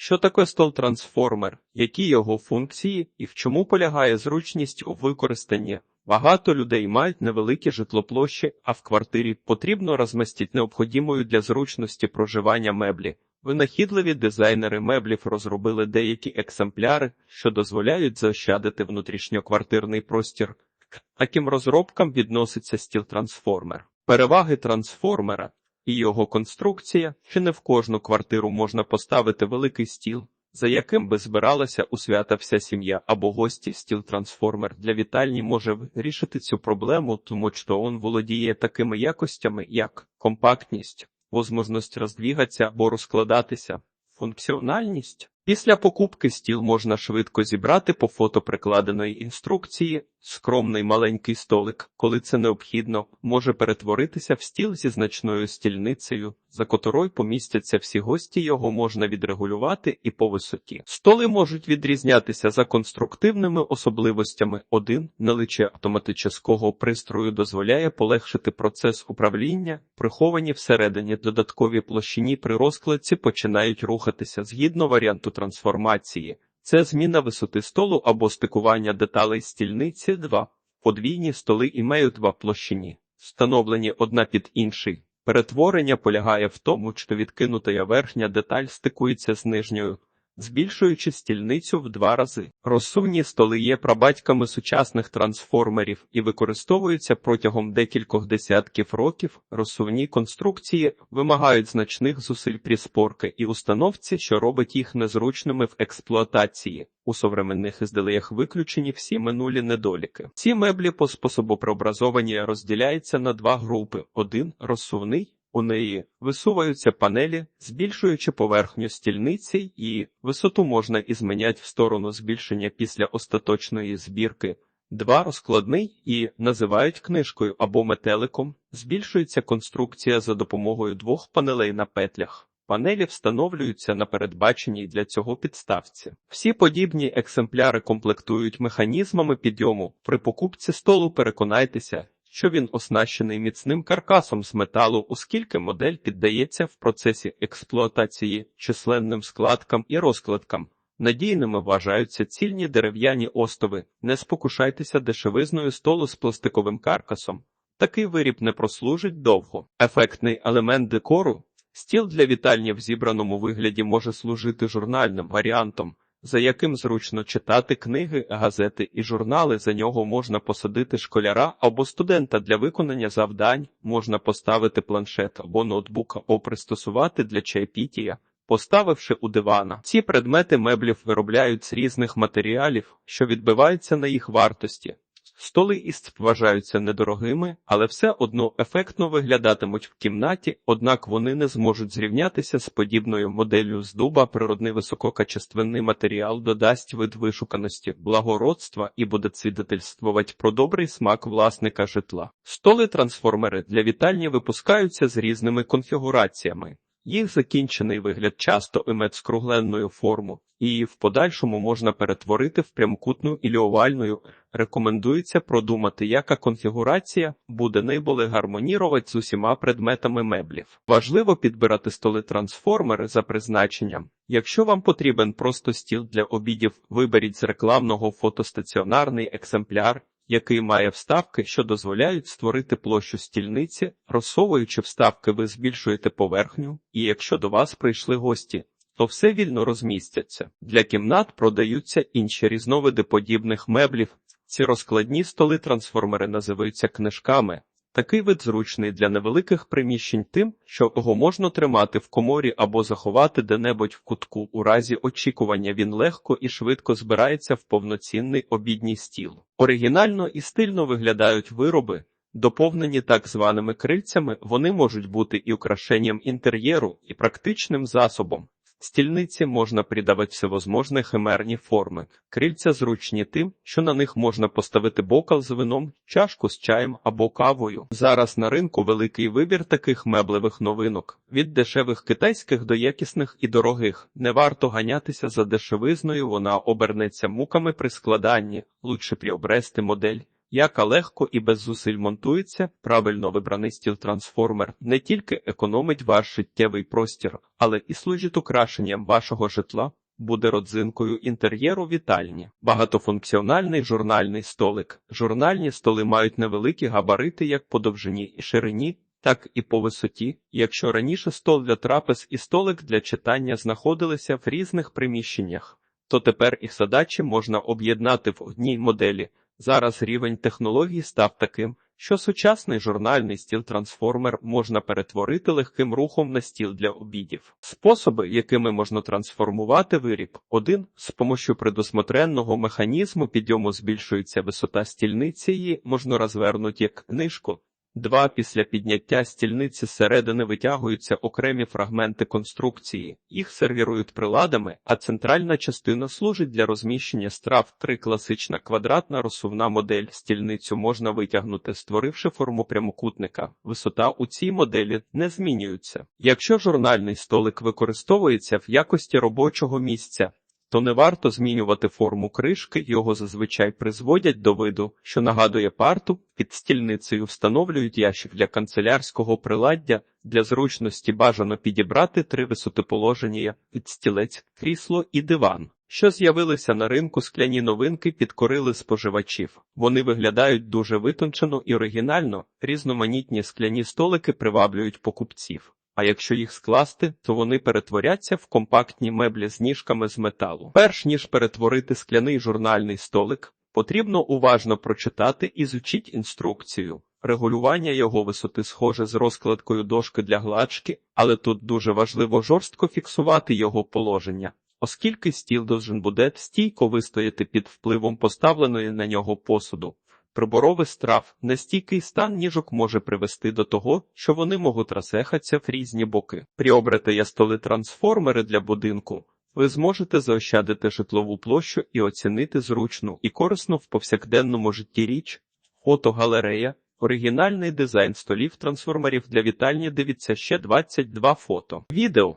Що таке стол-трансформер, які його функції і в чому полягає зручність у використанні? Багато людей мають невеликі житлоплощі, а в квартирі потрібно розмістити необхідною для зручності проживання меблі. Винахідливі дизайнери меблів розробили деякі екземпляри, що дозволяють заощадити внутрішньоквартирний простір. Таким розробкам відноситься стіл-трансформер. Переваги трансформера і його конструкція, чи не в кожну квартиру можна поставити великий стіл, за яким би збиралася у свята вся сім'я або гості. Стіл-трансформер для вітальні може вирішити цю проблему, тому що він володіє такими якостями, як компактність, возможність роздвігатися або розкладатися, функціональність. Після покупки стіл можна швидко зібрати по фото прикладеної інструкції. Скромний маленький столик, коли це необхідно, може перетворитися в стіл зі значною стільницею, за котрою помістяться всі гості, його можна відрегулювати і по висоті. Столи можуть відрізнятися за конструктивними особливостями. Один наличие автоматичного пристрою дозволяє полегшити процес управління, приховані всередині додаткові площині при розкладці починають рухатися згідно варіанту трансформації. Це зміна висоти столу або стикування деталей стільниці 2. Подвійні столи і мають два площині, встановлені одна під інший. Перетворення полягає в тому, що відкинута верхня деталь стикується з нижньою, збільшуючи стільницю в два рази. Розсувні столи є прабатьками сучасних трансформерів і використовуються протягом декількох десятків років. Розсувні конструкції вимагають значних зусиль пріспорки і установці, що робить їх незручними в експлуатації. У современних ізделіях виключені всі минулі недоліки. Ці меблі по способу преобразовані розділяються на два групи: один розсувний. У неї висуваються панелі, збільшуючи поверхню стільниці, і висоту можна і зміняти в сторону збільшення після остаточної збірки. Два розкладний і називають книжкою або метеликом. Збільшується конструкція за допомогою двох панелей на петлях. Панелі встановлюються на передбаченій для цього підставці. Всі подібні екземпляри комплектують механізмами підйому. При покупці столу переконайтеся, що він оснащений міцним каркасом з металу, оскільки модель піддається в процесі експлуатації численним складкам і розкладкам. Надійними вважаються цільні дерев'яні остови. Не спокушайтеся дешевизною столу з пластиковим каркасом. Такий виріб не прослужить довго. Ефектний елемент декору. Стіл для вітальні в зібраному вигляді може служити журнальним варіантом за яким зручно читати книги, газети і журнали. За нього можна посадити школяра або студента для виконання завдань, можна поставити планшет або ноутбук, або пристосувати для чайпітія. Поставивши у дивана, ці предмети меблів виробляють з різних матеріалів, що відбиваються на їх вартості. Столи із вважаються недорогими, але все одно ефектно виглядатимуть в кімнаті, однак вони не зможуть зрівнятися з подібною моделлю з дуба. Природний висококачественний матеріал додасть вид вишуканості, благородства і буде свідетельствувати про добрий смак власника житла. Столи-трансформери для вітальні випускаються з різними конфігураціями. Їх закінчений вигляд часто імеє скругленною форму, і в подальшому можна перетворити в прямкутну і овальною. Рекомендується продумати, яка конфігурація буде найболе гармонірувати з усіма предметами меблів. Важливо підбирати столи-трансформери за призначенням. Якщо вам потрібен просто стіл для обідів, виберіть з рекламного фотостаціонарний екземпляр який має вставки, що дозволяють створити площу стільниці, розсовуючи вставки, ви збільшуєте поверхню, і якщо до вас прийшли гості, то все вільно розмістяться. Для кімнат продаються інші різновиди подібних меблів. Ці розкладні столи-трансформери називаються книжками. Такий вид зручний для невеликих приміщень тим, що його можна тримати в коморі або заховати де-небудь в кутку. У разі очікування він легко і швидко збирається в повноцінний обідній стіл. Оригінально і стильно виглядають вироби, доповнені так званими крильцями, вони можуть бути і украшенням інтер'єру, і практичним засобом. Стільниці можна придавати всевозможні химерні форми. Крильця зручні тим, що на них можна поставити бокал з вином, чашку з чаєм або кавою. Зараз на ринку великий вибір таких меблевих новинок від дешевих китайських до якісних і дорогих. Не варто ганятися за дешевизною, вона обернеться муками при складанні, лучше приобрести модель, яка легко і без зусиль монтується, правильно вибраний стіл-трансформер не тільки економить ваш життєвий простір, але і служить украшенням вашого житла, буде родзинкою інтер'єру вітальні. Багатофункціональний журнальний столик. Журнальні столи мають невеликі габарити як по довжині і ширині, так і по висоті. Якщо раніше стол для трапез і столик для читання знаходилися в різних приміщеннях, то тепер їх задачі можна об'єднати в одній моделі. Зараз рівень технологій став таким, що сучасний журнальний стіл-трансформер можна перетворити легким рухом на стіл для обідів. Способи, якими можна трансформувати виріб. Один з помощю предусмотренного механізму підйому збільшується висота стільниці, її можна розвернути як книжку. Два після підняття стільниці зсередини витягуються окремі фрагменти конструкції. Їх сервірують приладами, а центральна частина служить для розміщення страв. Три класична квадратна розсувна модель. Стільницю можна витягнути, створивши форму прямокутника. Висота у цій моделі не змінюється. Якщо журнальний столик використовується в якості робочого місця, то не варто змінювати форму кришки, його зазвичай призводять до виду, що нагадує парту, під стільницею встановлюють ящик для канцелярського приладдя, для зручності бажано підібрати три висоти положення під стілець, крісло і диван. Що з'явилися на ринку скляні новинки підкорили споживачів. Вони виглядають дуже витончено і оригінально, різноманітні скляні столики приваблюють покупців. А якщо їх скласти, то вони перетворяться в компактні меблі з ніжками з металу. Перш ніж перетворити скляний журнальний столик, потрібно уважно прочитати і зучіть інструкцію. Регулювання його висоти схоже з розкладкою дошки для гладшки, але тут дуже важливо жорстко фіксувати його положення. Оскільки стіл должен буде стійко вистояти під впливом поставленої на нього посуду. Приборовий страв, нестійкий стан ніжок може привести до того, що вони можуть розсехатися в різні боки. Приобрати я столи трансформери для будинку. Ви зможете заощадити житлову площу і оцінити зручну і корисну в повсякденному житті річ. Фотогалерея. Оригінальний дизайн столів трансформерів для вітальні. Дивіться ще 22 фото. Відео.